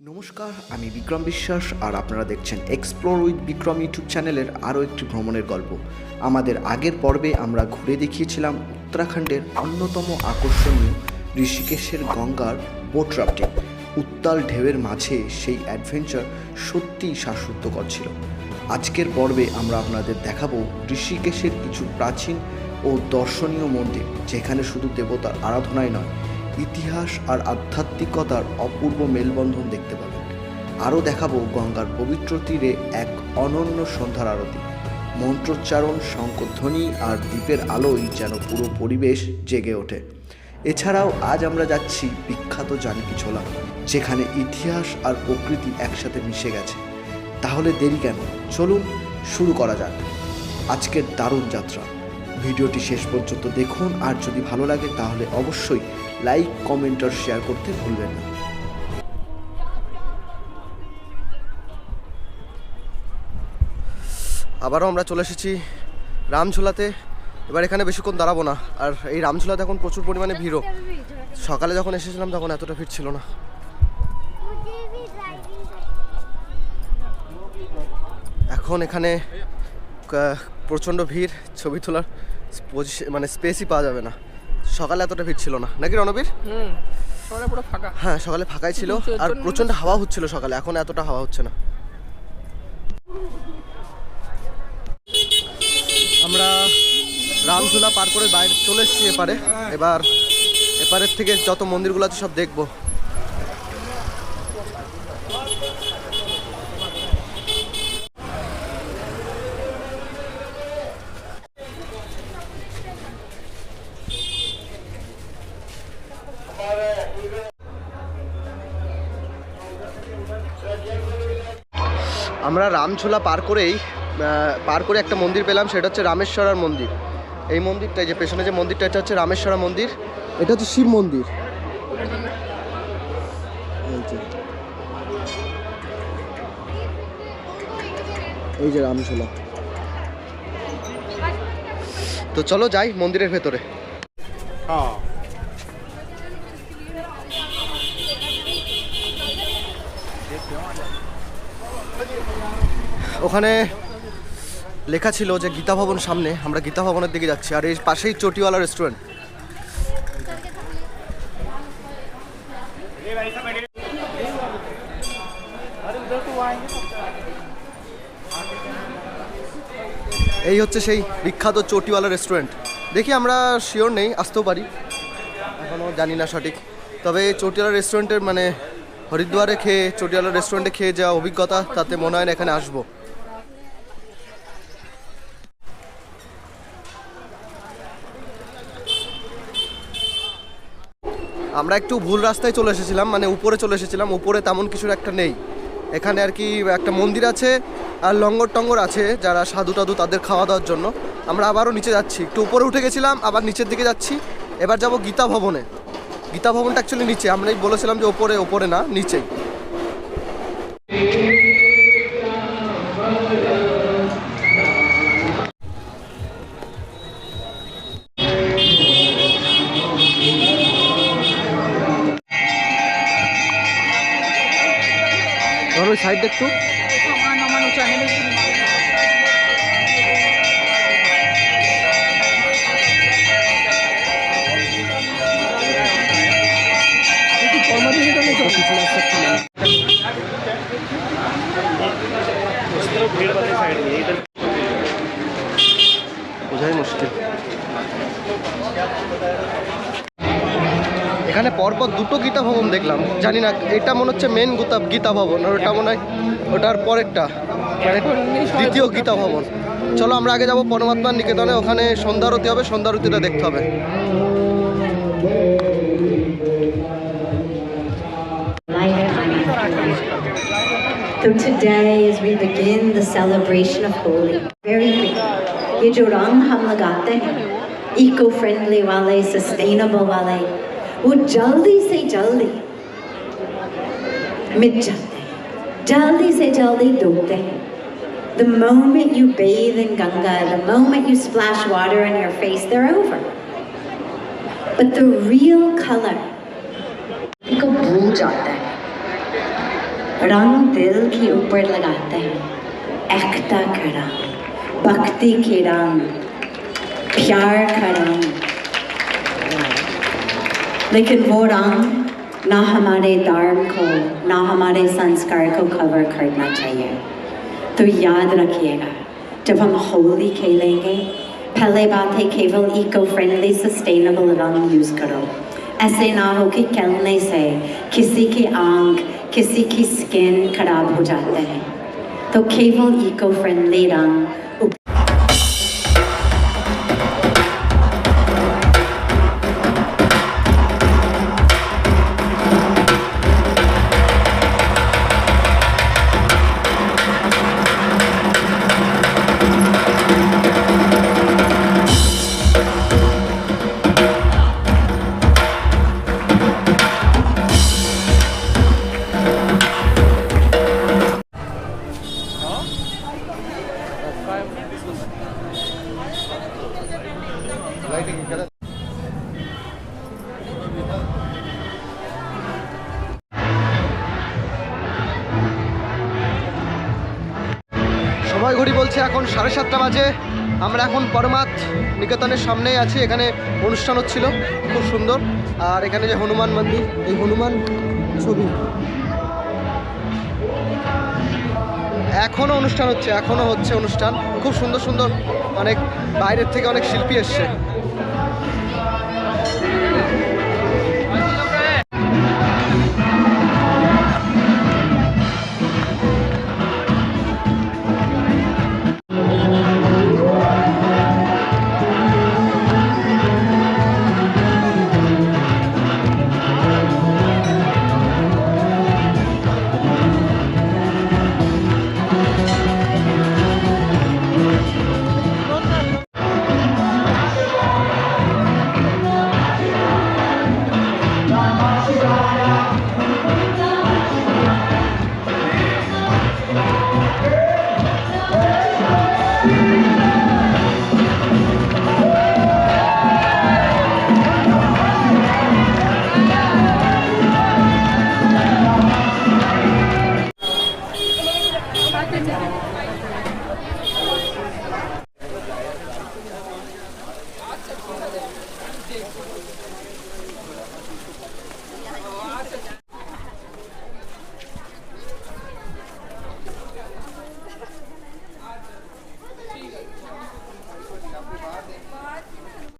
নমস্কার, আমি বিক্রম বিশ্বাস আর আপনারা দেখছেন এক্সপ্লোর উইথ বিক্রম ইউটিউব চ্যানেলের আরও একটি ভ্রমণের গল্প। আমাদের আগের পর্বে আমরা ঘুরে দেখিয়েছিলাম উত্তরাখণ্ডের অন্যতম আকর্ষণীয় ঋষিকেশের গঙ্গার বোট রাফটিং উত্তাল ঢেউয়ের মাঝে সেই অ্যাডভেঞ্চার সত্যিই শ্বাসরুদ্ধকর ছিল। আজকের পর্বে আমরা আপনাদের দেখাবো ঋষিকেশের কিছু প্রাচীন ও দর্শনীয় মন্দির, যেখানে শুধু দেবতার আরাধনায় নয়, ইতিহাস আর আধ্যাত্মিকতার অপূর্ব মেলবন্ধন দেখতে পাবেন। আরও দেখাবো গঙ্গার পবিত্র তীরে এক অনন্য সন্ধ্যার আরতি। মন্ত্রোচ্চারণ, শঙ্কধ্বনি আর দ্বীপের আলোয় যেন পুরো পরিবেশ জেগে ওঠে। এছাড়াও আজ আমরা যাচ্ছি বিখ্যাত জানকি ছোলা, যেখানে ইতিহাস আর প্রকৃতি একসাথে মিশে গেছে। তাহলে দেরি কেন? চলুন শুরু করা যাক। আজকের দারুণ যাত্রা। ভিডিওটি শেষ পর্যন্ত দেখুন, আর যদি ভালো লাগে তাহলে অবশ্যই লাইক, কমেন্ট আর শেয়ার করতে ভুলবেন না। আবারও আমরা চলে এসেছি রামঝোলাতে। এবার এখানে বেশিক্ষণ দাঁড়াবো না। আর এই রামঝোলাতে এখন প্রচুর পরিমাণে ভিড়ও। সকালে যখন এসেছিলাম তখন এতটা ভিড় ছিল না। এখন এখানে প্রচণ্ড ভিড়, ছবি তোলার মানে স্পেসই পাওয়া যাবে না। সকালে এতটা ভিড় ছিল না। নাকি রণবীর? হুম পুরো ফাঁকা। হ্যাঁ সকালে ফাঁকাই ছিল। আর প্রচণ্ড হাওয়া হচ্ছিল সকালে। এখন এতটা হাওয়া হচ্ছে না। আমরা রামঝোলা পার করে বাইরে চলে এসেছি এপারে। এবার এপারের থেকে যত মন্দিরগুলো আছে সব দেখব। আমরা রামঝোলা পার করেই পার করে একটা মন্দির পেলাম সেটা হচ্ছে রামেশ্বরার মন্দির। এই মন্দিরটা যে পেছনে যে মন্দিরটা এটা হচ্ছে রামেশ্বরা মন্দির। এটা হচ্ছে শিব মন্দির। এই যে। এই যে রামঝোলা তো চলো যাই মন্দিরের ভেতরে। ওখানে লেখা ছিল যে গীতা ভবন সামনে, আমরা গীতা ভবনের দিকে যাচ্ছি, আর এই পাশেই চটিওয়ালা রেস্টুরেন্ট এই হচ্ছে সেই বিখ্যাত চটিওয়ালা রেস্টুরেন্ট দেখি আমরা শিওর নেই, আসতেও পারি। এখনও জানি না সঠিক। তবে চটিওয়ালা রেস্টুরেন্টের মানে হরিদ্বারে খেয়ে চটিওয়ালা রেস্টুরেন্টে খেয়ে যাওয়া অভিজ্ঞতা, তাতে মনে হয় না এখানে আসব। আমরা একটু ভুল রাস্তায় চলে এসেছিলাম মানে উপরে চলে এসেছিলাম, উপরে তেমন কিছুর একটা নেই। এখানে আর কি একটা মন্দির আছে আর লঙ্গর টঙ্গর আছে, যারা সাধু টাধু তাদের খাওয়া দাওয়ার জন্য। আমরা আবারও নিচে যাচ্ছি। একটু উপরে উঠে গেছিলাম, আবার নিচের দিকে যাচ্ছি। এবার যাব গীতা ভবনে। গীতা ভবনটা অ্যাকচুয়ালি নিচে আমরাই বলেছিলাম যে ওপরে ওপরে না নিচেই। এখানে পরপর দুটো গীতা ভবন দেখলাম। জানি না, এটা মনে হচ্ছে মেন গীতা গীতা ভবন, আর ওটা মনে হয় ওটার পরেরটা মানে দ্বিতীয় গীতা ভবন। চলো আমরা আগে যাব পরমাত্মার নিকেতনে, ওখানে সন্ধ্যারতি হবে সন্ধ্যারতিটা দেখতে হবে। So today, as we begin the celebration of Holi, very quickly, ये जो रंग हम लगाते हैं, eco-friendly वाले, sustainable वाले, वो जल्दी से जल्दी मिट जाते हैं, जल्दी से जल्दी डूबते हैं. The moment you bathe in Ganga, the moment you splash water on your face, they're over. But the real color, इनको भूल जाता है रंग दिल के ऊपर लगाते हैं। एकता का रंग भक्ति के रंग प्यार का रंग लेकिन वो रंग ना हमारे धर्म को, ना हमारे संस्कार को कवर करना चाहिए। तो याद रखिएगा, जब हम होली खेलेंगे, पहले बात है केवल इको फ्रेंडली सस्टेनेबल रंग यूज़ करो। ऐसे ना हो कि खेलने से किसी की आँख किसी की स्किन खराब हो जाता है। तो केवल इको फ्रेंडली रंग নিকেতনের সামনেই আছে, এখানে অনুষ্ঠান হচ্ছিল, খুব সুন্দর। আর এখানে যে হনুমান মন্দির, এই হনুমান ছবি। এখনও অনুষ্ঠান হচ্ছে এখনও হচ্ছে অনুষ্ঠান। খুব সুন্দর সুন্দর অনেক বাইরের থেকে অনেক শিল্পী এসছে।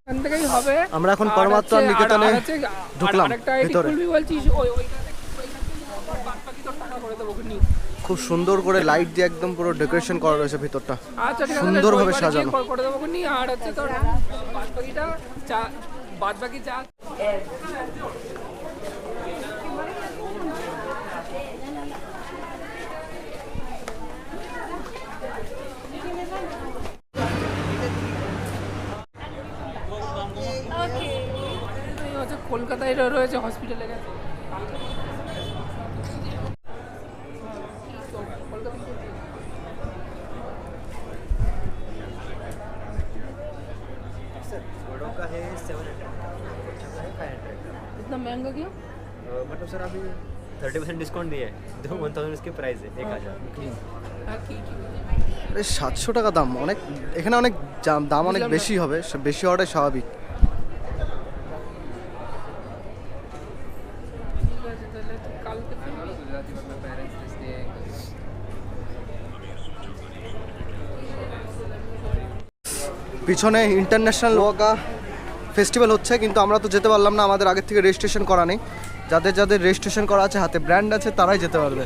এখান থেকেই হবে আমরা এখন পরমাত্মা নিকেতনে ঢুকলাম ভিতরে। খুব সুন্দর করে লাইট দিয়ে একদম পুরো ডেকোরেশন করা রয়েছে ভিতরটা সুন্দর ভাবে সুন্দরভাবে সাজানো। আর হচ্ছে তোর বাদ বাকি চা কলকাতায় র- রয়েছে হসপিটালে গেছে बड़ों का है सेवन हंड्रेड बच्चों का है फाइव हंड्रेड इतना महंगा क्यों मतलब सर अभी थर्टी परसेंट डिस्काउंट दिया है जो वन थाउजेंड इसकी प्राइस है एक हज़ार আর কি কি আরে সাতশো টাকা দাম অনেক এখানে অনেক জাম- দাম অনেক বুঝলাম না। বেশি হবে সে- বেশি হওয়াটাই স্বাভাবিক পিছনে ইন্টারন্যাশনাল ওয়াকা ফেস্টিভ্যাল হচ্ছে, কিন্তু আমরা তো যেতে পারলাম না, আমাদের আগের থেকে রেজিস্ট্রেশন করা নেই। যাদের যাদের রেজিস্ট্রেশন করা আছে, হাতে ব্র্যান্ড আছে, তারাই যেতে পারবে।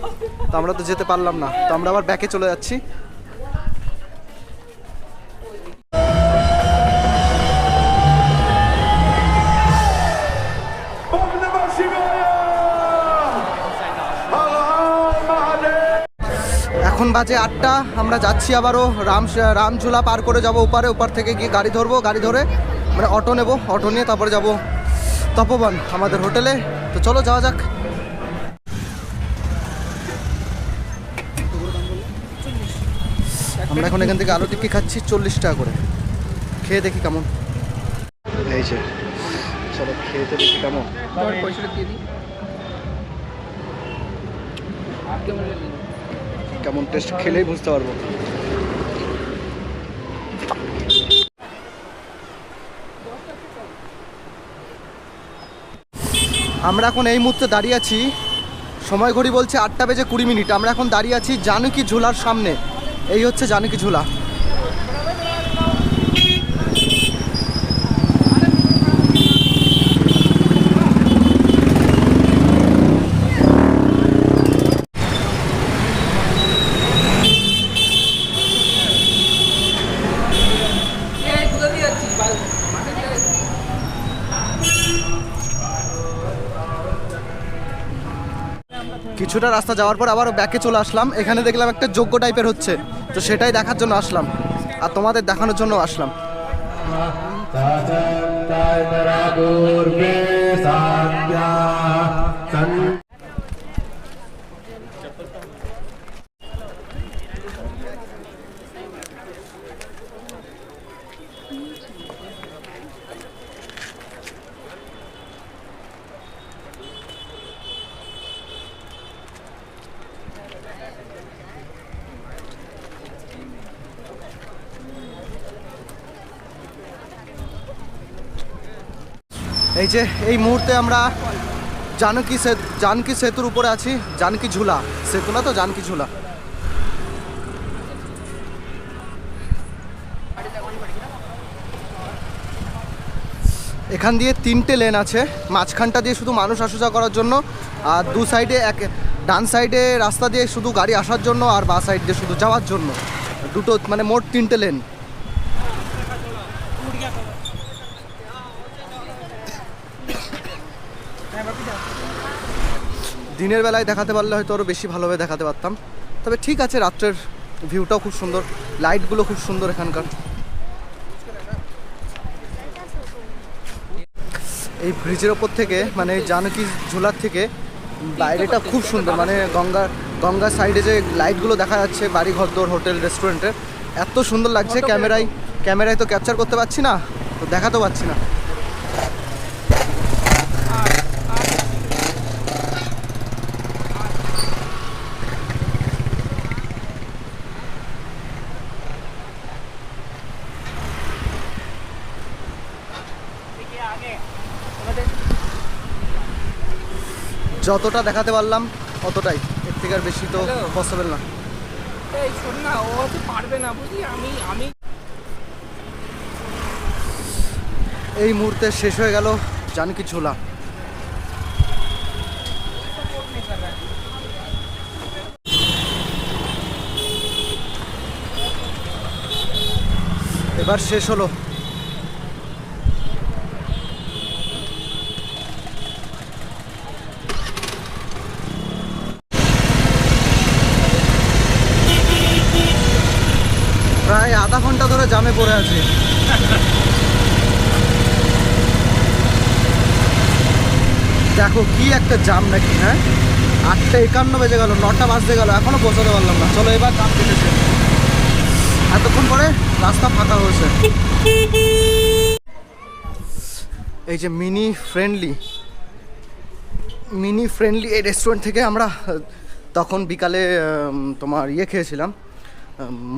তো আমরা তো যেতে পারলাম না। তো আমরা আবার ব্যাকে চলে যাচ্ছি। বাজে আটটা আমরা যাচ্ছি আবারও রাম রামঝুলা পার করে যাব ওপারে ওপার থেকে গিয়ে গাড়ি ধরবো গাড়ি ধরে মানে অটো নেব অটো নিয়ে তারপরে যাব তপবন আমাদের হোটেলে। তো চলো যাওয়া যাক। আমরা এখন এখান থেকে আলু টিক্কি খাচ্ছি চল্লিশ টাকা করে। খেয়ে দেখি কেমন। এই যে চলো খেয়ে তো দেখি কেমন। পয়সাটা দিয়ে দিই। কেমন টেস্ট খেলেই বুঝতে পারব। আমরা এখন এই মুহূর্তে দাঁড়িয়ে আছি সময় ঘড়ি বলছে আটটা বেজে কুড়ি মিনিট, আমরা এখন দাঁড়িয়ে আছি জানুকি ঝোলার সামনে। এই হচ্ছে জানুকি ঝুলা এই, কোথা দিয়ে যাচ্ছিস? বা- মাঠে দিয়ে যাচ্ছিস? কিছুটা রাস্তা যাওয়ার পর আবারও ব্যাকে চলে আসলাম। এখানে দেখলাম একটা যোগ্য টাইপের হচ্ছে। তো সেটাই দেখার জন্য আসলাম। আর তোমাদের দেখানোর জন্য আসলাম। এই যে, এই মুহূর্তে আমরা জানকী সেতু জানকী সেতুর উপরে আছি, জানকী ঝুলা। সেতু না তো, জানকী ঝুলা। এখান দিয়ে তিনটে লেন আছে, মাঝখানটা দিয়ে শুধু মানুষ আসা যাওয়া করার জন্য, আর দু সাইডে এক, ডান সাইডে রাস্তা দিয়ে শুধু গাড়ি আসার জন্য, আর বা সাইড দিয়ে শুধু যাওয়ার জন্য। দুটো মানে মোট তিনটে লেন। দিনের বেলায় দেখাতে পারলে হয়তো আরও বেশি ভালোভাবে দেখাতে পারতাম। তবে ঠিক আছে রাত্রের ভিউটাও খুব সুন্দর লাইটগুলো খুব সুন্দর এখানকার। এই ব্রিজের ওপর থেকে মানে জানকী ঝোলার থেকে বাইরেটা খুব সুন্দর মানে গঙ্গা গঙ্গার সাইডে যে লাইটগুলো দেখা যাচ্ছে বাড়ি ঘরদোর হোটেল রেস্টুরেন্টের এত সুন্দর লাগছে ক্যামেরায় ক্যামেরায় তো ক্যাপচার করতে পারছি না তো দেখাতেও পাচ্ছি না। যতটা দেখাতে পারলাম অতটাই। এর থেকে আর বেশি তো পসিবল না। এই শোন না ও হয়তো পারবে না বুঝলি? আমি আমি এই মুহূর্তে শেষ হয়ে গেল জানকি ঝোলা। এবার শেষ হলো। প্রায় আধা ঘণ্টা ধরে জামে পড়ে আছি। দেখো, কি একটা জাম নাকি হ্যাঁ? আটটা একান্ন বেজে গেল, নটা বাজতে গেল, এখনও পৌঁছাতে পারলাম না। চলো এবার জাম কেটেছে। এতক্ষণ পরে রাস্তা ফাঁকা হয়েছে। এই যে মিনি ফ্রেন্ডলি মিনি ফ্রেন্ডলি এই রেস্টুরেন্ট থেকে আমরা তখন বিকালে তোমার ইয়ে খেয়েছিলাম।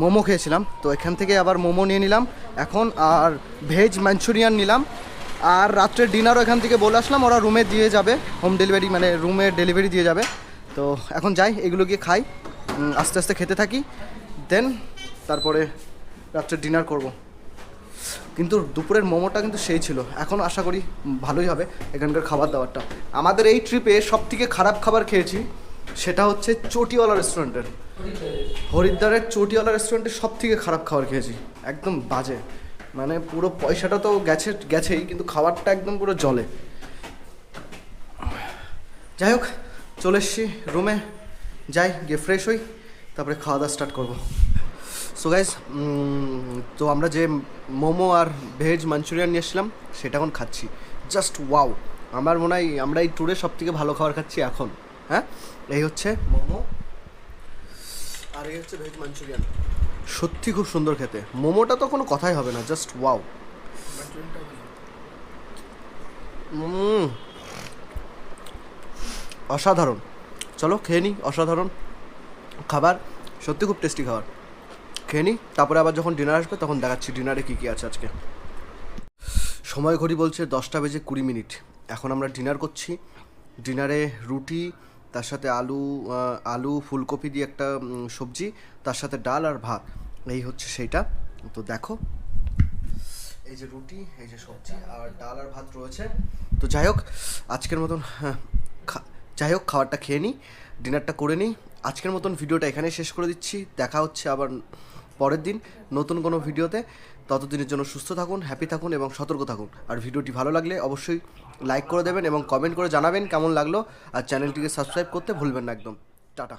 মোমো খেয়েছিলাম। তো এখান থেকে আবার মোমো নিয়ে নিলাম। এখন আর ভেজ মাঞ্চুরিয়ান নিলাম। আর রাত্রের ডিনারও এখান থেকে বলে আসলাম, ওরা রুমে দিয়ে যাবে। হোম ডেলিভারি মানে রুমে ডেলিভারি দিয়ে যাবে। তো এখন যাই, এগুলো গিয়ে খাই। আস্তে আস্তে খেতে থাকি। দেন তারপরে রাত্রের ডিনার করব। কিন্তু দুপুরের মোমোটা কিন্তু সেই ছিল। এখন আশা করি ভালোই হবে এখানকার খাবার দাবারটা। আমাদের এই ট্রিপে সব থেকে খারাপ খাবার খেয়েছি সেটা হচ্ছে চটিওয়ালা রেস্টুরেন্টের। হরিদ্বারের চটিওয়ালা রেস্টুরেন্টে সব থেকে খারাপ খাবার খেয়েছি। একদম বাজে। মানে পুরো পয়সাটা তো গেছে, গেছেই, কিন্তু খাবারটা একদম পুরো জলে। যাই হোক, চলে এসছি রুমে। যাই, গিয়ে ফ্রেশ হই, তারপরে খাওয়া দাওয়া স্টার্ট করব। সো গাইজ তো আমরা যে মোমো আর ভেজ মাঞ্চুরিয়ান নিয়ে এসেছিলাম, সেটা এখন খাচ্ছি। জাস্ট ওয়াও আমার মনে হয় আমরা এই ট্যুরে সব থেকে ভালো খাবার খাচ্ছি এখন। হ্যাঁ? এই হচ্ছে মোমো আর এই হচ্ছে ভেজ মাঞ্চুরিয়ান সত্যি খুব সুন্দর খেতে। মোমোটা তো কোনো কথাই হবে না জাস্ট ওয়াও অসাধারণ। চলো খেয়ে নিই অসাধারণ খাবার। সত্যি খুব টেস্টি খাবার। খেয়ে নিই তারপরে আবার যখন ডিনার আসবে তখন দেখাচ্ছি ডিনারে কী কী আছে আজকে। সময় ঘড়ি বলছে দশটা বেজে কুড়ি মিনিট। এখন আমরা ডিনার করছি। ডিনারে রুটি তার সাথে আলু আলু ফুলকপি দিয়ে একটা সবজি তার সাথে ডাল আর ভাত। এই হচ্ছে সেইটা। তো দেখো এই যে রুটি এই যে সবজি আর ডাল আর ভাত রয়েছে। তো যাই হোক আজকের মতন হ্যাঁ, যাই হোক খাবারটা খেয়ে নিই ডিনারটা করে নিই। আজকের মতন ভিডিওটা এখানে শেষ করে দিচ্ছি। দেখা হচ্ছে আবার পরের দিন নতুন কোনো ভিডিওতে। ততদিনের জন্য সুস্থ থাকুন হ্যাপি থাকুন এবং সতর্ক থাকুন। আর ভিডিওটি ভালো লাগলে অবশ্যই লাইক করে দেবেন এবং কমেন্ট করে জানাবেন কেমন লাগল। আর চ্যানেলটিকে সাবস্ক্রাইব করতে ভুলবেন না একদম। টাটা।